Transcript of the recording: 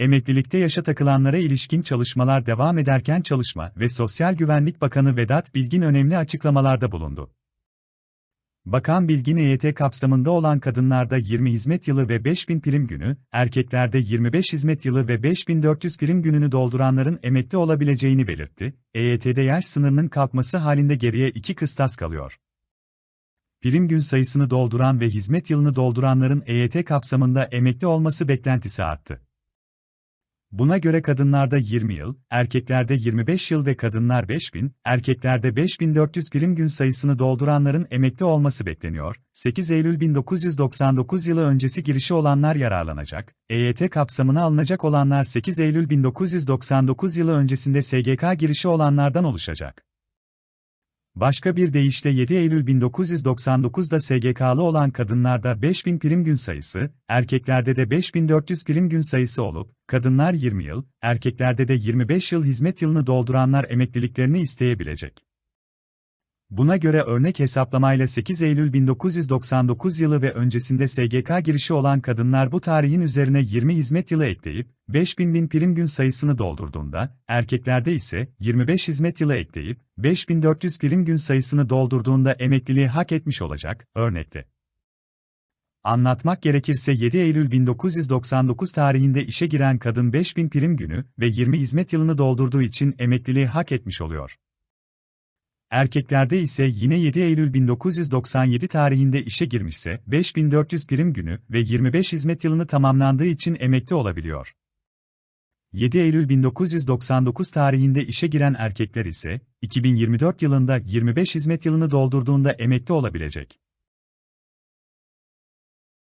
Emeklilikte yaşa takılanlara ilişkin çalışmalar devam ederken Çalışma ve Sosyal Güvenlik Bakanı Vedat Bilgin önemli açıklamalarda bulundu. Bakan Bilgin EYT kapsamında olan kadınlarda 20 hizmet yılı ve 5000 prim günü, erkeklerde 25 hizmet yılı ve 5400 prim gününü dolduranların emekli olabileceğini belirtti. EYT'de yaş sınırının kalkması halinde geriye iki kıstas kalıyor. Prim gün sayısını dolduran ve hizmet yılını dolduranların EYT kapsamında emekli olması beklentisi arttı. Buna göre kadınlarda 20 yıl, erkeklerde 25 yıl ve kadınlar 5000, erkeklerde 5400 prim gün sayısını dolduranların emekli olması bekleniyor. 8 Eylül 1999 yılı öncesi girişi olanlar yararlanacak. EYT kapsamına alınacak olanlar 8 Eylül 1999 yılı öncesinde SGK girişi olanlardan oluşacak. Başka bir deyişle 7 Eylül 1999'da SGK'lı olan kadınlarda 5000 prim gün sayısı, erkeklerde de 5400 prim gün sayısı olup, kadınlar 20 yıl, erkeklerde de 25 yıl hizmet yılını dolduranlar emekliliklerini isteyebilecek. Buna göre örnek hesaplamayla 8 Eylül 1999 yılı ve öncesinde SGK girişi olan kadınlar bu tarihin üzerine 20 hizmet yılı ekleyip, 5000 bin prim gün sayısını doldurduğunda, erkeklerde ise 25 hizmet yılı ekleyip, 5400 prim gün sayısını doldurduğunda emekliliği hak etmiş olacak, örnekte. Anlatmak gerekirse 7 Eylül 1999 tarihinde işe giren kadın 5000 prim günü ve 20 hizmet yılını doldurduğu için emekliliği hak etmiş oluyor. Erkeklerde ise yine 7 Eylül 1997 tarihinde işe girmişse 5400 prim günü ve 25 hizmet yılını tamamlandığı için emekli olabiliyor. 7 Eylül 1999 tarihinde işe giren erkekler ise 2024 yılında 25 hizmet yılını doldurduğunda emekli olabilecek.